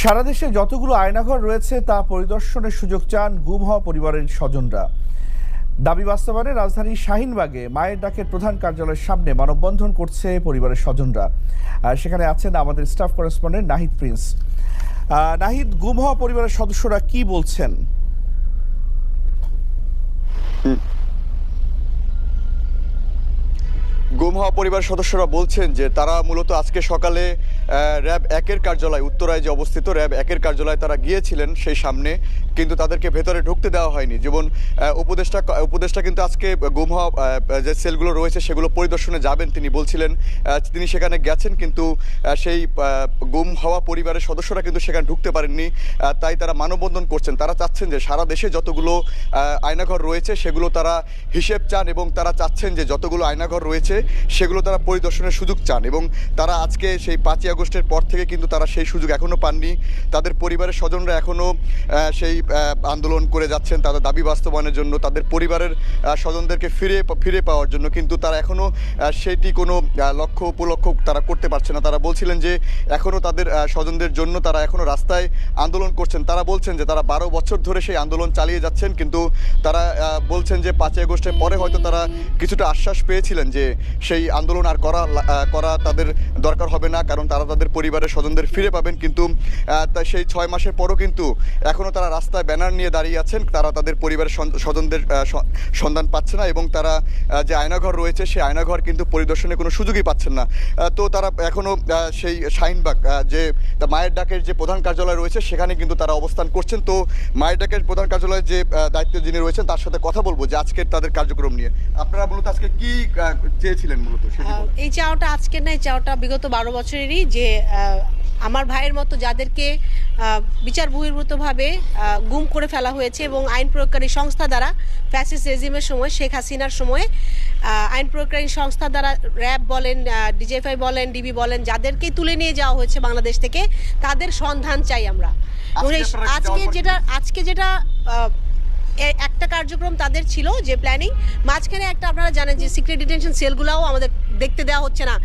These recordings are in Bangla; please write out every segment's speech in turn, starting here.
সারা দেশে যতগুলো আয়নাঘর রয়েছে তা পরিদর্শনের সুযোগ চান গুম হওয়া পরিবারের স্বজনরা। দাবি বাস্তবায়নে রাজধানীর শাহিনবাগে মায়ের ডাকের প্রধান কার্যালয়ের সামনে মানববন্ধন করছে পরিবারের স্বজনরা। সেখানে আছেন আমাদের staff correspondent Nahid Prince. Nahid, গুম হওয়া পরিবারের সদস্যরা কি বলছেন? গুম হওয়া পরিবার সদস্যরা বলছেন যে তারা মূলত আজকে সকালে র্যাব একের কার্যালয়, উত্তরায় যে অবস্থিত র্যাব একের কার্যালয়ে তারা গিয়েছিলেন সেই সামনে, কিন্তু তাদেরকে ভেতরে ঢুকতে দেওয়া হয়নি। যেমন উপদেষ্টা উপদেষ্টা কিন্তু আজকে গুম হওয়া যে সেলগুলো রয়েছে সেগুলো পরিদর্শনে যাবেন তিনি বলছিলেন। তিনি সেখানে গেছেন কিন্তু সেই গুম হওয়া পরিবারের সদস্যরা কিন্তু সেখানে ঢুকতে পারেননি। তাই তারা মানববন্ধন করছেন। তারা চাচ্ছেন যে সারা দেশে যতগুলো আয়নাঘর রয়েছে সেগুলো তারা হিসেব চান এবং তারা চাচ্ছেন যে যতগুলো আয়নাঘর রয়েছে সেগুলো তারা পরিদর্শনের সুযোগ চান এবং তারা আজকে সেই পাঁচই আগস্টের পর থেকে কিন্তু তারা সেই সুযোগ এখনও পাননি। তাদের পরিবারের স্বজনরা এখনও সেই আন্দোলন করে যাচ্ছেন। তাদের দাবি বাস্তবায়নের জন্য, তাদের পরিবারের স্বজনদেরকে ফিরে ফিরে পাওয়ার জন্য। কিন্তু তারা এখনও সেটি কোনো লক্ষ্য উপলক্ষ তারা করতে পারছে না। তারা বলছিলেন যে এখনও তাদের স্বজনদের জন্য তারা এখনও রাস্তায় আন্দোলন করছেন। তারা বলছেন যে, তারা বারো বছর ধরে সেই আন্দোলন চালিয়ে যাচ্ছেন। কিন্তু তারা বলছেন যে, পাঁচই আগস্টের পরে হয়তো তারা কিছুটা আশ্বাস পেয়েছিলেন যে, সেই আন্দোলন আর করা করা তাদের দরকার হবে না। কারণ তারা তাদের পরিবারের স্বজনদের ফিরে পাবেন কিন্তু সেই ছয় মাসের পরও কিন্তু এখনও তারা রাস্তায় ব্যানার নিয়ে দাঁড়িয়ে আছেন। তারা তাদের পরিবারের স্বজনদের সন্ধান পাচ্ছে না এবং তারা যে আয়নাঘর রয়েছে সেই আয়নাঘর কিন্তু পরিদর্শনের কোনো সুযোগই পাচ্ছেন না। তো তারা এখনও সেই শাহিনবাগ যে মায়ের ডাকের যে প্রধান কার্যালয় রয়েছে সেখানে কিন্তু তারা অবস্থান করছেন। তো মায়ের ডাকের প্রধান কার্যালয়ে যে দায়িত্ব যিনি রয়েছেন তার সাথে কথা বলব যে আজকের তাদের কার্যক্রম নিয়ে। আপনারা মূলত আজকে কি চেয়েছিলেন মূলত। এই চাওয়াটা আজকের না এই চাওয়াটা বিগত বারো বছরেরই যে আমার ভাইয়ের মতো যাদেরকে বিচার বহির্ভূতভাবে গুম করে ফেলা হয়েছে এবং আইন প্রয়োগকারী সংস্থা দ্বারা ফ্যাসিস রেজিমের সময় শেখ হাসিনার সময়ে আইন প্রয়োগকারী সংস্থা দ্বারা র্যাব বলেন ডিজিএফআই বলেন ডিবি বলেন যাদেরকেই তুলে নিয়ে যাওয়া হয়েছে বাংলাদেশ থেকে তাদের সন্ধান চাই আমরা। আজকে যেটা আজকে যেটা একটা কার্যক্রম তাদের ছিল যে প্ল্যানিং। মাঝখানে একটা আপনারা জানেন যে সিক্রেট ডিটেনশন সেলগুলোও আমাদের দেখতে দেওয়া হচ্ছে না।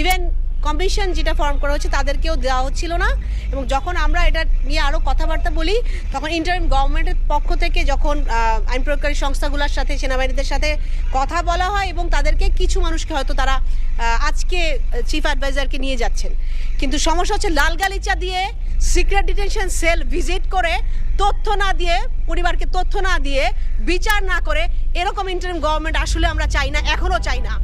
ইভেন কমিশন যেটা ফর্ম করা হচ্ছে তাদেরকেও দেওয়া হচ্ছিল না। এবং যখন আমরা এটা নিয়ে আরও কথাবার্তা বলি, তখন ইন্টারিম গভর্নমেন্টের পক্ষ থেকে যখন আইন প্রয়োগকারী সংস্থাগুলোর সাথে, সেনাবাহিনীদের সাথে কথা বলা হয় এবং তাদেরকে কিছু মানুষকে হয়তো তারা আজকে চিফ অ্যাডভাইজারকে নিয়ে যাচ্ছেন। কিন্তু সমস্যা হচ্ছে লাল গালিচা দিয়ে সিক্রেট ডিটেনশন সেল ভিজিট করে, তথ্য না দিয়ে, পরিবারকে তথ্য না দিয়ে, বিচার না করে, এরকম ইন্টারিম গভর্নমেন্ট আসলে আমরা চাই না এখনও চাই না।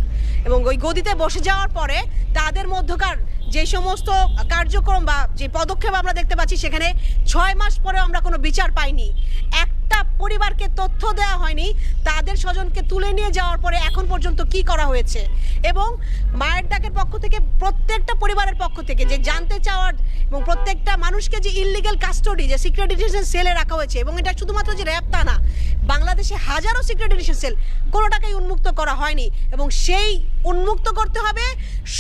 এবং ওই গদিতে বসে যাওয়ার পরে তাদের মধ্যকার যে সমস্ত কার্যক্রম বা যে পদক্ষেপ আমরা দেখতে পাচ্ছি, সেখানে ছয় মাস পরে আমরা কোনো বিচার পাইনি। একটা পরিবারকে তথ্য দেওয়া হয়নি, তাদের স্বজনকে তুলে নিয়ে যাওয়ার পরে এখন পর্যন্ত কি করা হয়েছে? এবং মায়ের ডাকের পক্ষ থেকে, প্রত্যেকটা পরিবারের পক্ষ থেকে যে জানতে চাওয়ার এবং প্রত্যেকটা মানুষকে যে ইললিগাল কাস্টডি যে সিক্রেট ডিটেনশন সেলে রাখা হয়েছে, এবং এটা শুধুমাত্র যে র্যাব তা না বাংলাদেশে হাজারো সিক্রেট ডিটেনশন সেল কোনোটাকেই উন্মুক্ত করা হয়নি এবং সেই উন্মুক্ত করতে হবে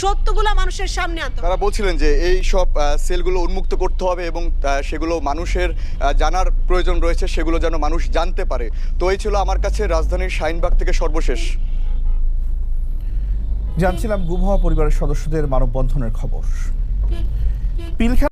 সত্যগুলা মানুষের সামনে আনতে তারা বলছিলেন যে এই সব সেলগুলো উন্মুক্ত করতে হবে এবং সেগুলো মানুষের জানার প্রয়োজন রয়েছে সেগুলো যেন মানুষ জানতে পারে। তো এই ছিল আমার কাছে রাজধানীর শাহিনবাগ থেকে সর্বশেষ। জানছিলাম গুম হওয়া পরিবারের সদস্যদের মানববন্ধনের খবর। পিলখানা